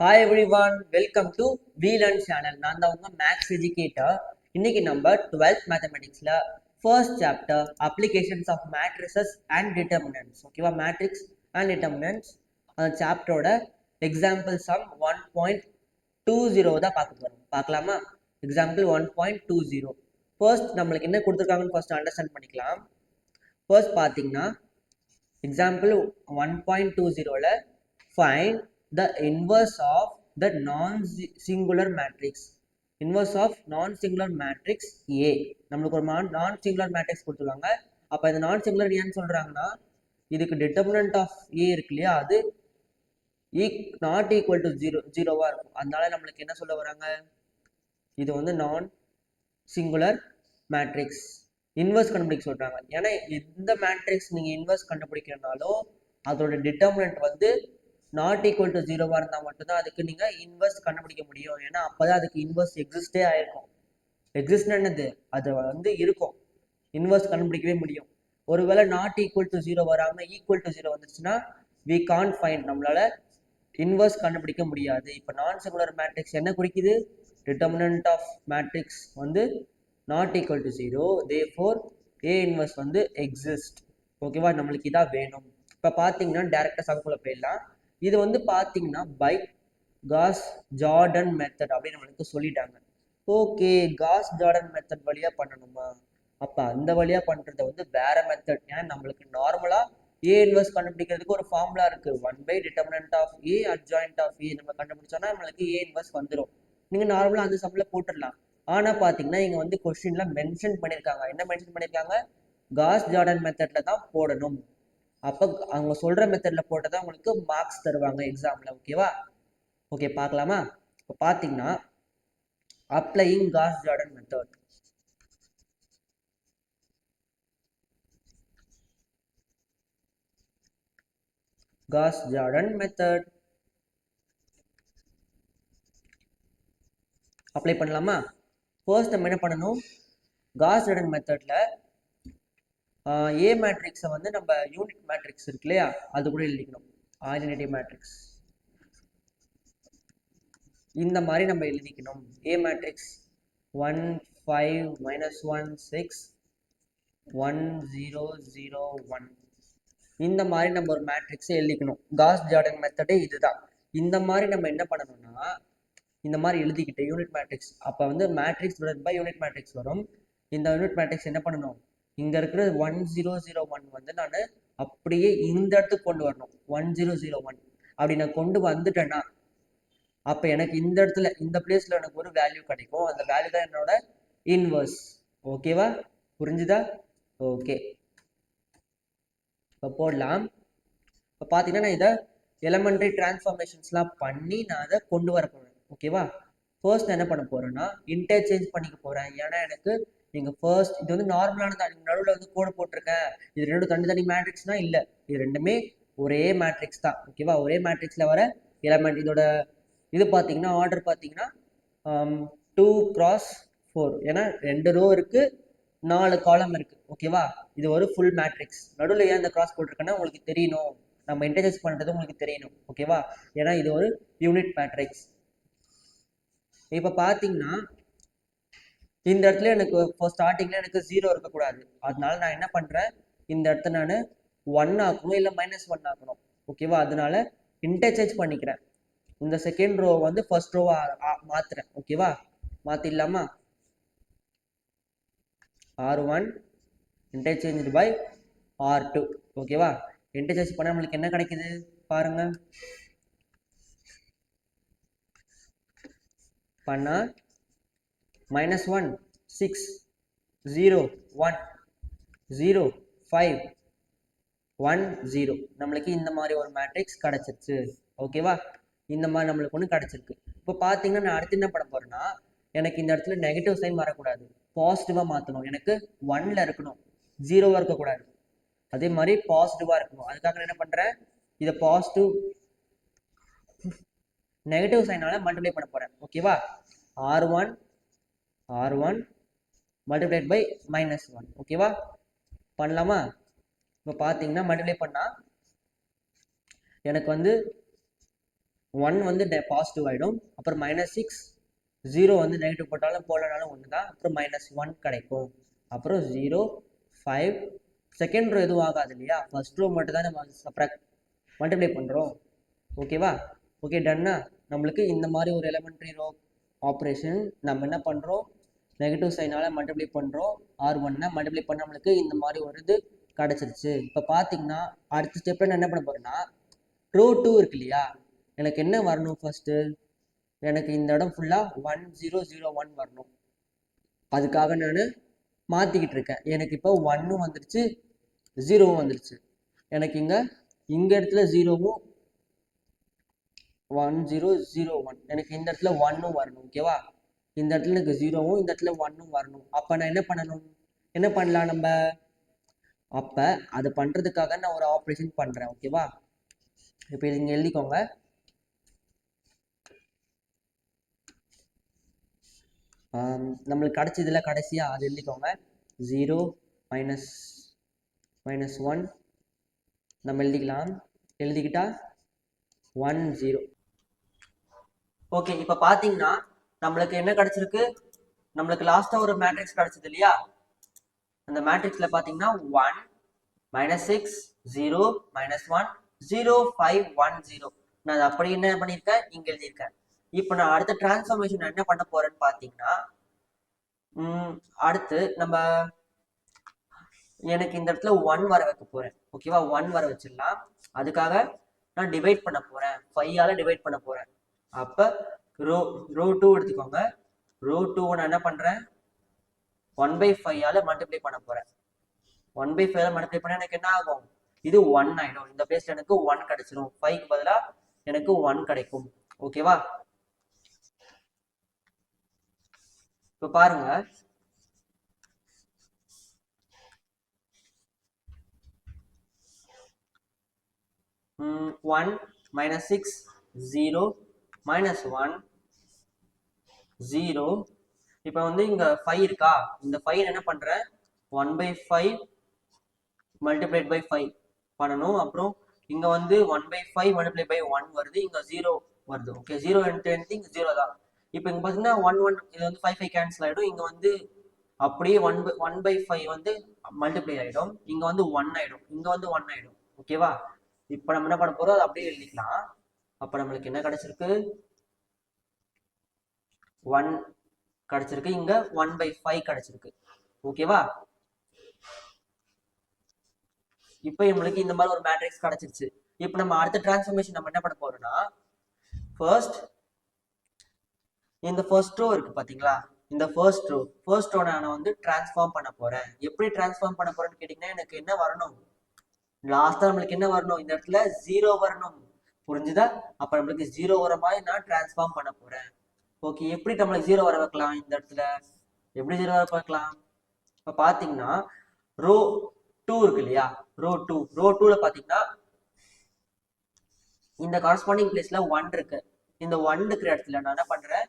Hi everyone welcome to வீலன் channel நான் தான் உங்கள் மேக்ஸ் எஜுகேட்டர் இன்னைக்கு நம்ம twelfth மேத்தமெட்டிக்ஸில் first chapter applications of matrices and determinants ஓகேவா மேட்ரிக்ஸ் அண்ட் டிட்டர்மினன்ட்ஸ் அந்த சாப்டரோட example sum one point two zero தான் பார்க்க போகிறோம் பார்க்கலாமா? Example one point two zero first நம்மளுக்கு என்ன கொடுத்துருக்காங்கன்னு ஃபர்ஸ்ட் அண்டர்ஸ்டாண்ட் பண்ணிக்கலாம். ஃபர்ஸ்ட் பார்த்தீங்கன்னா எக்ஸாம்பிள் ஒன் பாயிண்ட் டூ ஜீரோவில் find the inverse of the non singular matrix inverse of non singular matrix A நம்மளுக்கு ஒரு நான் சிங்குலர் மேட்ரிக்ஸ் கொடுத்துருவாங்க அப்போ இந்த நான் சிங்குலர் ஏன்னு சொல்கிறாங்கன்னா இதுக்கு டிட்டர்மினன்ட் ஆஃப் ஏ இருக்கு இல்லையா? அது ஈக் நாட் ஈக்குவல் டு ஜீரோ ஜீரோவாக இருக்கும். அதனால நம்மளுக்கு என்ன சொல்ல வராங்க? இது வந்து நான் சிங்குலர் மேட்ரிக்ஸ் இன்வர்ஸ் கண்டுபிடிக்க சொல்கிறாங்க ஏன்னா எந்த மேட்ரிக்ஸ் நீங்கள் இன்வர்ஸ் கண்டுபிடிக்கிறனாலும் அதோட டிட்டர்மினன்ட் வந்து நாட் ஈக்குவல் டு ஜீரோவாக இருந்தால் மட்டும்தான் அதுக்கு நீங்கள் இன்வெர்ஸ் கண்டுபிடிக்க முடியும். ஏன்னா அப்போ தான் அதுக்கு இன்வெர்ஸ் எக்ஸிஸ்டே ஆயிருக்கும். எக்ஸிஸ்ட் என்னது? அது வந்து இருக்கும். இன்வெர்ஸ் கண்டுபிடிக்கவே முடியும். ஒருவேளை நாட் ஈக்குவல் டு ஜீரோ வராமல் ஈக்குவல் டு ஜீரோ வந்துச்சுன்னா வி கான் ஃபைன் நம்மளால இன்வெர்ஸ் கண்டுபிடிக்க முடியாது. இப்போ நான் சிங்குலர் மேட்ரிக்ஸ் என்ன குறிக்குது? டிட்டர்மினன்ட் ஆஃப் மேட்ரிக்ஸ் வந்து not equal to zero then for A inverse வந்து எக்ஸிஸ்ட் ஓகேவா நம்மளுக்கு இதாக வேணும். இப்போ பார்த்தீங்கன்னா டேரெக்டாக சம்குள்ளே போயிடலாம். இது வந்து பார்த்தீங்கன்னா பை காஸ் ஜார்டன் மெத்தட் அப்படின்னு நம்மளுக்கு சொல்லிட்டாங்க. ஓகே காஸ் ஜார்டன் மெத்தட் வழியாக பண்ணணுமா? அப்போ அந்த வழியாக பண்ணுறத வந்து வேற மெத்தட் ஏன்னா நம்மளுக்கு நார்மலாக ஏ இன்வெஸ்ட் கண்டுபிடிக்கிறதுக்கு ஒரு ஃபார்முலா இருக்கு. One by determinant of A adjoint of A நம்ம கண்டுபிடிச்சோம்னா நம்மளுக்கு ஏ இன்வெஸ்ட் வந்துடும் நீங்கள் நார்மலாக அந்த சம்மில் போட்டுடலாம். ஆனால் பார்த்தீங்கன்னா இங்கே வந்து கொஸ்டின்ல மென்ஷன் பண்ணியிருக்காங்க என்ன மென்ஷன் பண்ணியிருக்காங்க காஸ் ஜார்டன் மெத்தட்ல தான் போடணும். அப்போ அவங்க சொல்ற மெத்தடில் போட்டால் தான் உங்களுக்கு மார்க்ஸ் தருவாங்க எக்ஸாம்ல ஓகேவா ஓகே பார்க்கலாமா? இப்போ பார்த்தீங்கன்னா applying Gauss Jordan method Gauss Jordan method apply பண்ணலாமா? ஃபர்ஸ்ட் நம்ம என்ன பண்ணணும்? காஸ் ஜார்டன் மெத்தடில் ஏ மேட்ரிக்ஸை வந்து நம்ம யூனிட் மேட்ரிக்ஸ் இருக்கு இல்லையா? அது கூட எழுதிக்கணும். ஆர்டினேட்டிவ் மேட்ரிக்ஸ் இந்த மாதிரி நம்ம எழுதிக்கணும். A matrix one five minus one six one zero zero one இந்த மாதிரி நம்ம ஒரு மேட்ரிக்ஸை எழுதிக்கணும். காஸ் ஜார்டன் மெத்தடே இதுதான். இந்த மாதிரி நம்ம என்ன பண்ணணும்னா இந்த மாதிரி எழுதிக்கிட்டு யூனிட் மேட்ரிக்ஸ் அப்போ வந்து matrix divide by unit matrix வரும். இந்த யூனிட் மேட்ரிக்ஸ் என்ன பண்ணணும் இங்க இருக்கிற ஒன் ஜீரோ ஜீரோ ஒன் வந்து நான் அப்படியே இந்த இடத்துக்கு கொண்டு வரணும். ஒன் ஜீரோ ஜீரோ ஒன் அப்படி நான் கொண்டு வந்துட்டேன்னா அப்போ எனக்கு இந்த இடத்துல இந்த பிளேஸ்ல எனக்கு ஒரு வேல்யூ கிடைக்கும். அந்த வேல்யூ தான் என்னோட இன்வர்ஸ் ஓகேவா புரிஞ்சுதா? ஓகே இப்போ போடலாம். இப்போ பார்த்தீங்கன்னா நான் இதை எலமெண்ட்ரி டிரான்ஸ்ஃபார்மேஷன்ஸ்லாம் பண்ணி நான் அதை கொண்டு வர போகிறேன் ஓகேவா ஃபர்ஸ்ட் நான் என்ன பண்ண போகிறேன்னா இன்டர்சேஞ்ச் பண்ணிக்க போகிறேன் ஏன்னா எனக்கு நீங்கள் ஃபர்ஸ்ட் இது வந்து நார்மலானதா நீங்கள் நடுவில் வந்து கோடு போட்டிருக்கேன் இது ரெண்டும் தனி தனி மேட்ரிக்ஸ்னா இல்லை. இது ரெண்டுமே ஒரே மேட்ரிக்ஸ் தான். ஓகேவா ஒரே மேட்ரிக்ஸில் வர எலமெண்ட் இதோட இது பார்த்தீங்கன்னா ஆர்டர் பார்த்தீங்கன்னா டூ um, கிராஸ் ஃபோர் ஏன்னா ரெண்டு ரோ இருக்குது நாலு காலம் இருக்குது ஓகேவா இது ஒரு ஃபுல் மேட்ரிக்ஸ் நடுவில் ஏன் இந்த கிராஸ் போட்டிருக்கேன்னா உங்களுக்கு தெரியணும். நம்ம இன்டர்ஜெஸ் பண்ணுறது உங்களுக்கு தெரியணும். ஓகேவா ஏன்னா இது ஒரு யூனிட் மேட்ரிக்ஸ் இப்போ பார்த்தீங்கன்னா இந்த இடத்துல எனக்கு இப்போ ஸ்டார்டிங்கில் எனக்கு ஜீரோ இருக்கக்கூடாது. அதனால நான் என்ன பண்ணுறேன் இந்த இடத்த நான் ஒன் ஆக்கணும் இல்லை மைனஸ் ஒன் ஆக்கணும். ஓகேவா அதனால இன்டர்சேஞ்ச் பண்ணிக்கிறேன். இந்த செகண்ட் ரோ வந்து ஃபர்ஸ்ட் ரோவா மாத்துறேன். ஓகேவா மாத்திடலாமா? R one interchange by R two ஓகேவா இன்டர்சேஞ்ச் பண்ண நம்மளுக்கு என்ன கிடைக்குது? பாருங்க. பண்ணா minus one six zero one zero five one zero. நம்மளுக்கு இந்த மாதிரி ஒரு மேட்ரிக்ஸ் கிடச்சிருச்சு. ஓகேவா இந்த மாதிரி நம்மளுக்கு ஒன்று கிடச்சிருக்கு. இப்போ பார்த்தீங்கன்னா நான் அடுத்து என்ன பண்ண போகிறேன்னா எனக்கு இந்த இடத்துல நெகட்டிவ் சைன் வரக்கூடாது. பாசிட்டிவாக மாற்றணும் எனக்கு ஒனில் இருக்கணும். ஜீரோவாக இருக்கக்கூடாது. அதே மாதிரி பாசிட்டிவாக இருக்கணும். அதுக்காக நான் என்ன பண்ணுறேன் இதை பாசிட்டிவ் நெகட்டிவ் சைனால மல்டிப்ளை பண்ண போகிறேன் ஓகேவா R one R one multiplied by minus one ஓகேவா பண்ணலாமா? இப்போ பார்த்தீங்கன்னா மல்டிப்ளை பண்ணால் எனக்கு வந்து ஒன் வந்து பாசிட்டிவ் ஆகிடும் அப்புறம் மைனஸ் சிக்ஸ் ஜீரோ வந்து நெகட்டிவ் போட்டாலும் போடலனாலும் ஒன்று தான் அப்புறம் மைனஸ் ஒன் கிடைக்கும். அப்புறம் ஜீரோ ஃபைவ் செகண்ட் ரோ எதுவும் ஆகாது இல்லையா? ஃபர்ஸ்ட் ரோ மட்டும் தான் நம்ம சப்ராக்ட் மல்டிப்ளை பண்ணுறோம் ஓகேவா ஓகே டன்னா நம்மளுக்கு இந்த மாதிரி ஒரு எலமெண்ட்ரி ரோ ஆப்ரேஷன் நம்ம என்ன பண்ணுறோம் நெகட்டிவ் சைனால் மல்டிப்ளை பண்ணுறோம் ஆர் ஒன்னை மல்டிப்ளை பண்ண நம்மளுக்கு இந்த மாதிரி ஒரு இது கிடச்சிருச்சு. இப்போ பார்த்தீங்கன்னா அடுத்த ஸ்டெப்பில் நான் என்ன பண்ண போகிறேன்னா ரோ டூ இருக்கு இல்லையா? எனக்கு என்ன வரணும் ஃபஸ்ட்டு எனக்கு இந்த இடம் ஃபுல்லாக ஒன் ஜீரோ ஜீரோ ஒன் வரணும். அதுக்காக நான் மாற்றிக்கிட்டு இருக்கேன். எனக்கு இப்போ ஒன்னும் வந்துருச்சு ஜீரோவும் வந்துருச்சு. எனக்கு இங்கே இங்கே இடத்துல ஜீரோவும் ஒன் ஜீரோ ஜீரோ ஒன் எனக்கு இந்த இடத்துல ஒன்னும் வரணும் ஓகேவா இந்த இடத்துல எனக்கு ஜீரோவும் இந்த இடத்துல ஒன்னும் வரணும். அப்போ நான் என்ன பண்ணணும்? என்ன பண்ணலாம் நம்ம? அப்போ அது பண்ணுறதுக்காக நான் ஒரு ஆப்ரேஷன் பண்ணுறேன் ஓகேவா இப்போ இது இங்கே எழுதிக்கோங்க நம்மளுக்கு கிடச்சதில் கடைசியாக அது எழுதிக்கோங்க. ஜீரோ மைனஸ் மைனஸ் ஒன் நம்ம எழுதிக்கலாம். எழுதிக்கிட்டா ஒன் ஜீரோ ஓகே இப்போ பார்த்தீங்கன்னா நம்மளுக்கு என்ன கிடைச்சிருக்கு? நம்மளுக்கு லாஸ்ட்டாக ஒரு மேட்ரிக்ஸ் கிடைச்சது இல்லையா? அந்த மேட்ரிக்ஸில் பார்த்தீங்கன்னா one minus six zero minus one zero five one zero நான் அப்படி என்ன பண்ணியிருக்கேன்? இங்கே எழுதியிருக்கேன். இப்போ நான் அடுத்த டிரான்ஸ்ஃபர்மேஷன் என்ன பண்ண போறேன்னு பார்த்தீங்கன்னா அடுத்து நம்ம எனக்கு இந்த இடத்துல ஒன் வர வைக்க போறேன். ஓகேவா ஒன் வர வச்சிடலாம். அதுக்காக நான் டிவைட் பண்ண போறேன். ஃபைவால டிவைட் பண்ண போறேன். அப்போ ரோ ரோ டூ எடுத்துக்கோங்க. ரோ டூ நான் என்ன பண்ணுறேன் ஒன் பை ஃபைவால் மல்டிப்ளை பண்ண போகிறேன் ஒன் பை ஃபைவ்ல மல்டிப்ளை பண்ண எனக்கு என்ன ஆகும்? இது ஒன் ஆகிடும் இந்த பிளேஸில் எனக்கு ஒன் கிடைச்சிரும். ஃபைவ்க்கு பதிலாக எனக்கு ஒன் கிடைக்கும். ஓகேவா இப்போ பாருங்க. One minus six zero minus one zero இப்போ வந்து இங்க ஃபைவ் இருக்கா? இந்த ஃபைவ் என்ன பண்ற? One by five multiplied by five பண்ணணும். அப்புறம் இங்க வந்து one by five multiply by one வருது. இங்க ஜீரோ வருது. ஓகே ஜீரோ இன்ட்டு இங்கே ஜீரோ தான். இப்போ இங்க பாத்தீங்கன்னா ஒன் ஒன் இது வந்து ஃபைவ் ஃபைவ் கேன்சல் ஆயிடும். இங்க வந்து அப்படியே one by one by five வந்து மல்டிப்ளை ஆயிடும். இங்க வந்து ஒன் ஆயிடும். இங்க வந்து ஒன் ஆயிடும். ஓகேவா இப்போ நம்ம என்ன பண்ண போறோம்? அதை அப்படியே எழுதிக்கலாம். அப்ப நம்மளுக்கு என்ன கிடைச்சிருக்கு? ஒன் கிடைச்சிருக்கு. இங்க ஒன் பை ஃபைவ் கிடைச்சிருக்கு. ஓகேவா இப்போ நம்மளுக்கு இந்த மாதிரி ஒரு மேட்ரிக்ஸ் கிடைச்சிருச்சு. இப்போ நம்ம அடுத்த டிரான்ஸ்ஃபர்மேஷன் நம்ம என்ன பண்ண போறோம்னா ஃபர்ஸ்ட் இந்த ஃபர்ஸ்ட் ரோ இருக்கு பாத்தீங்களா? இந்த ஃபர்ஸ்ட் ரோ ஃபர்ஸ்ட் ரோ நான் வந்து டிரான்ஸ்ஃபார்ம் பண்ண போறேன். எப்படி டிரான்ஸ்ஃபார்ம் பண்ண போறேன்னு கேட்டீங்கன்னா எனக்கு என்ன வரணும்? லாஸ்டா நம்மளுக்கு என்ன வரணும்? இந்த இடத்துல ஜீரோ வரணும். புரிஞ்சுதா? அப்ப நம்மளுக்கு ஜீரோ வர மாதிரி நான் டிரான்ஸ்ஃபார்ம் பண்ண போறேன். ஓகே எப்படி நம்மளை ஜீரோ வர வைக்கலாம் இந்த இடத்துல? எப்படி ஜீரோ வர வைக்கலாம் இப்போ பாத்தீங்கன்னா ரோ டூ இருக்கு இல்லையா? ரோ டூ ரோ டூல பாத்தீங்கன்னா இந்த காரஸ்பாண்டிங் பிளேஸ்ல ஒன் இருக்கு. இந்த ஒன் இருக்கிற இடத்துல நான் என்ன பண்றேன்?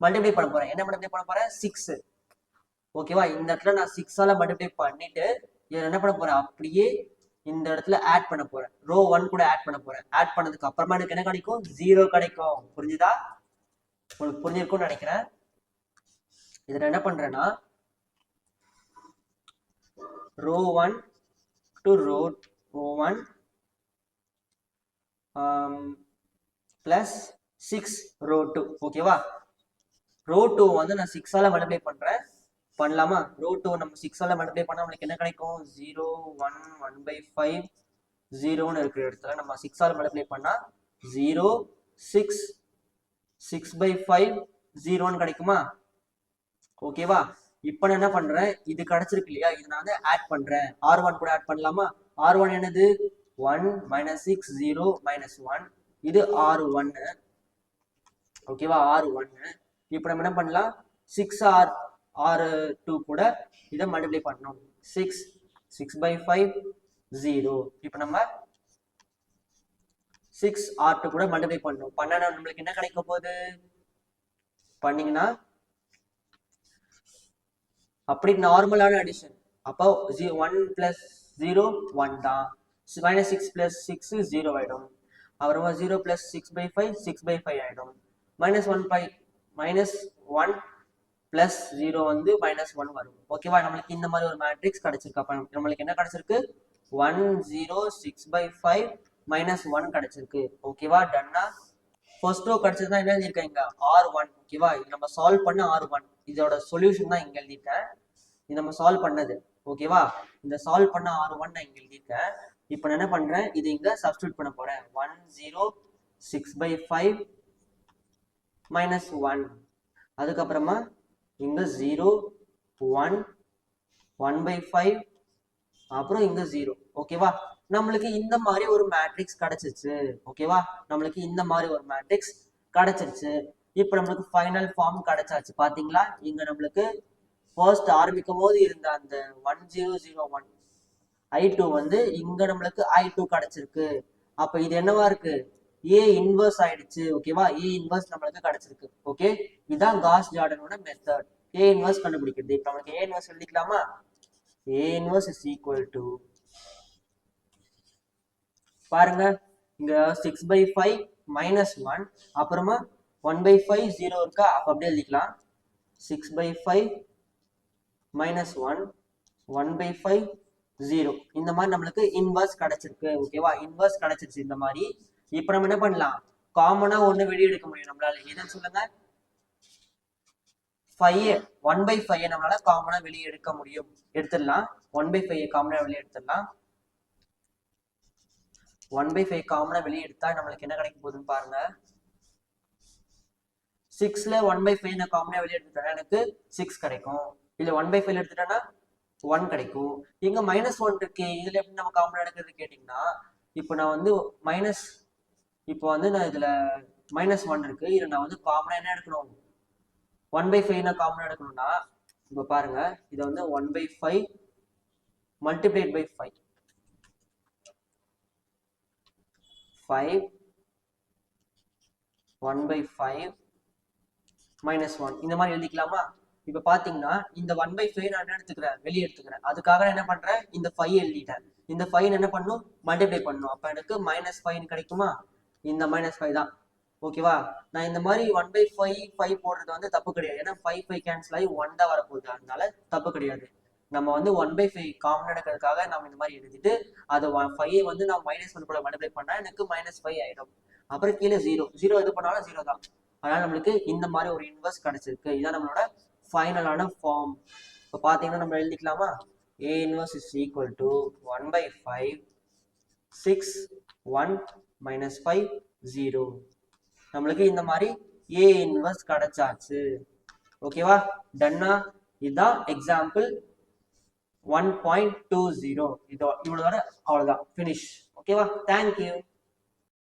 மல்டிப்ளை பண்ண போறேன். என்ன மல்டிப்ளை பண்ண போறேன்? சிக்ஸ் ஓகேவா இந்த இடத்துல நான் சிக்ஸால மல்டிப்ளை பண்ணிட்டு இதில் என்ன பண்ண போறேன்? அப்படியே இந்த இடத்துல ஆட் பண்ண போறேன். ரோ ஒன் கூட ஆட் பண்ண போறேன். ஆட் பண்ணதுக்கு அப்புறமா எனக்கு என்ன கிடைக்கும்? ஜீரோ கிடைக்கும். புரிஞ்சுதா? உங்களுக்கு புரிஞ்சிருக்கும்னு நினைக்கிறேன். இதுல என்ன பண்றேன்னா row one to row row one plus six row two ஓகேவா ரோ டூ வந்து நான் சிக்ஸால மல்டிப்ளை பண்றேன். பண்ணலாமா? ரோ டூ நம்ம சிக்ஸால மல்டிப்ளை பண்ணா நம்மளுக்கு என்ன கிடைக்கும்? Zero one one by five ஜீரோன்னு இருக்கிற இடத்துல நம்ம சிக்ஸால மல்டிப்ளை பண்ணா zero six six by five ஜீரோன்னு கிடைக்குமா? ஓகேவா இப்போ நான் என்ன பண்றேன்? இது கிடைச்சிருக்கு இல்லையா? இது நான் வந்து ஆட் பண்றேன். ஆர் ஒன் கூட ஆட் பண்ணலாமா? ஆர் ஒன் என்னது? One minus six zero minus one இது ஆர் ஒன்னு ஓகேவா ஆர் ஒன்னு இப்போ நம்ம என்ன பண்ணலாம்? சிக்ஸ் ஆர் ஆர் டூ கூட இதை மல்டிப்ளை பண்ணணும். Six six by five zero இப்போ நம்ம சிக்ஸ் ஆர் டூ கூட மல்டிப்ளை பண்ணும். பண்ணனா நம்மளுக்கு என்ன கிடைக்க போகுது? பண்ணீங்கன்னா அப்படி நார்மலான அடிஷன் அப்போ ஜீ ஒன் பிளஸ் ஜீரோ ஒன் தான். Minus six plus six zero ஆயிடும். அப்புறமா zero plus six by five six by five ஆகிடும் minus one by minus one plus zero வந்து மைனஸ் ஒன் வரும். ஓகேவா நம்மளுக்கு இந்த மாதிரி ஒரு மேட்ரிக்ஸ் கிடைச்சிருக்கு. அப்போ நம்மளுக்கு என்ன கிடைச்சிருக்கு? One zero six by five minus one கிடைச்சிருக்கு. ஓகேவா டன்னா ஃபர்ஸ்ட் ரோ கிடைச்சதுதான் என்ன எழுதியிருக்கேன் இங்க ஆர் ஒன் ஓகேவா இது நம்ம சால்வ் பண்ண ஆர் ஒன் இதோட சொல்யூஷன் தான் இங்க எழுதியிருக்கேன். இது நம்ம சால்வ் பண்ணது. ஓகேவா இந்த சால்வ் பண்ண ஆர் ஒன் நான் இங்க எழுதியிருக்கேன். இப்போ நான் என்ன பண்றேன்? இது இங்க சப்ஸ்டியூட் பண்ண போறேன். One zero six by five minus one அதுக்கப்புறமா இங்க zero one one by five அப்புறம் இங்க ஜீரோ ஓகேவா நம்மளுக்கு இந்த மாதிரி ஒரு மேட்ரிக்ஸ் கிடைச்சிருச்சு. ஓகேவா நம்மளுக்கு இந்த மாதிரி ஒரு மேட்ரிக்ஸ் கிடைச்சிருச்சு. இப்போ நம்மளுக்கு ஃபைனல் ஃபார்ம் கிடைச்சாச்சு. பாத்தீங்களா? இங்க நம்மளுக்கு ஃபர்ஸ்ட் ஆரம்பிக்கும் போது இருந்த அந்த one zero zero one I two வந்து இங்க நம்மளுக்கு ஐ டூ கிடைச்சிருக்கு. அப்ப இது என்னவா இருக்கு? ஏ இன்வர்ஸ் ஆயிடுச்சு. ஓகேவா ஏ இன்வர்ஸ் நம்மளுக்கு கிடைச்சிருக்கு. ஓகே இதுதான் காஸ் ஜார்டனோட மெத்தட் ஏ இன்வர்ஸ் கண்டுபிடிக்கிறது. இப்போ நம்மளுக்கு A inverse எழுதிக்கலாமா? A inverse is equal to பாருங்க. இங்க six by five minus one அப்புறமா ஒன் பை ஃபைவ் ஜீரோ இருக்கா? அப்போ அப்படியே எழுதிக்கலாம். Six by five minus one one by five zero இந்த மாதிரி நம்மளுக்கு இன்வர்ஸ் கிடைச்சிருக்கு. ஓகேவா இன்வர்ஸ் கிடைச்சிருச்சு இந்த மாதிரி. இப்போ நம்ம என்ன பண்ணலாம்? காமனா ஒன்று வெளியே எடுக்க முடியும் நம்மளால. எதுன்னு சொல்லுங்க? ஃபைவ் ஒன் பை ஃபைவ் நம்மளால காமனா வெளியே எடுக்க முடியும். எடுத்துடலாம். ஒன் பை ஃபைவ் காமனா வெளியே எடுத்துடலாம். ஒன் பை ஃபைவ் காமனா வெளியே எடுத்தா நம்மளுக்கு என்ன கிடைக்க போகுதுன்னு பாருங்க. ஒன் பை ஃபைவ் நான் காமனா வெளியே எடுத்துட்டேன்னா எனக்கு சிக்ஸ் கிடைக்கும். இல்ல ஒன் பை ஃபைவ் எடுத்துட்டேன்னா ஒன் கிடைக்கும். இங்க மைனஸ் ஒன் இருக்கு. இதுல எப்படி நம்ம காமனா எடுக்கிறது கேட்டீங்கன்னா இப்போ நான் வந்து மைனஸ் இப்போ வந்து நான் இதுல மைனஸ் ஒன் இருக்கு. இதுல நான் வந்து காமனா என்ன எடுக்கணும்? ஒன் பை ஃபைவ் நான் காமனா எடுக்கணும்னா இப்போ பாருங்க. இதை வந்து one by five multiplied by five five one by five minus one இந்த மாதிரி எழுதிக்கலாமா? இப்போ பாத்தீங்கன்னா இந்த ஒன் பை ஃபைவ் நான் என்ன எடுத்துக்கிறேன்? வெளியே எடுத்துக்கிறேன். அதுக்காக நான் என்ன பண்றேன்? இந்த ஃபைவ் எழுதிட்டேன். இந்த ஃபைவ் என்ன பண்ணும்? மல்டிப்ளை பண்ணும். அப்ப எனக்கு மைனஸ் ஃபைவ் கிடைக்குமா? இந்த மைனஸ் ஃபைவ் தான். ஓகேவா நான் இந்த மாதிரி ஒன் பை ஃபைவ் ஃபைவ் போடுறது வந்து தப்பு கிடையாது. ஏன்னா ஃபைவ் ஃபைவ் கேன்சல் ஆகி ஒன் தான் வரப்போகுது. அதனால தப்பு கிடையாது. நம்ம வந்து ஒன் பை ஃபைவ் காமன் எடுக்கிறதுக்காக நம்ம இந்த மாதிரி எழுதிட்டு அதை ஃபைவ் வந்து நான் மைனஸ் ஒன் கூட மல்டிப்ளை பண்ணா எனக்கு மைனஸ் ஃபைவ் ஆயிடும். அப்புறம் கீழே ஜீரோ ஜீரோ எது பண்ணாலும் ஜீரோ தான். அதனால நம்மளுக்கு இந்த மாதிரி ஒரு இன்வெஸ்ட் கிடைச்சிருக்கு. இதான் நம்மளோட ஃபைனலான ஃபார்ம் இப்போ பார்த்தீங்கன்னா நம்ம எழுதிக்கலாமா? A inverse is equal to one by five six one minus five zero நம்மளுக்கு இந்த மாதிரி ஏ இன்வெர்ஸ் கிடைச்சாச்சு. ஓகேவா டன்னா இதுதான் example one point two zero இதோ இவ்வளோ வர அவ்வளோதான் ஃபினிஷ் ஓகேவா தேங்க்யூ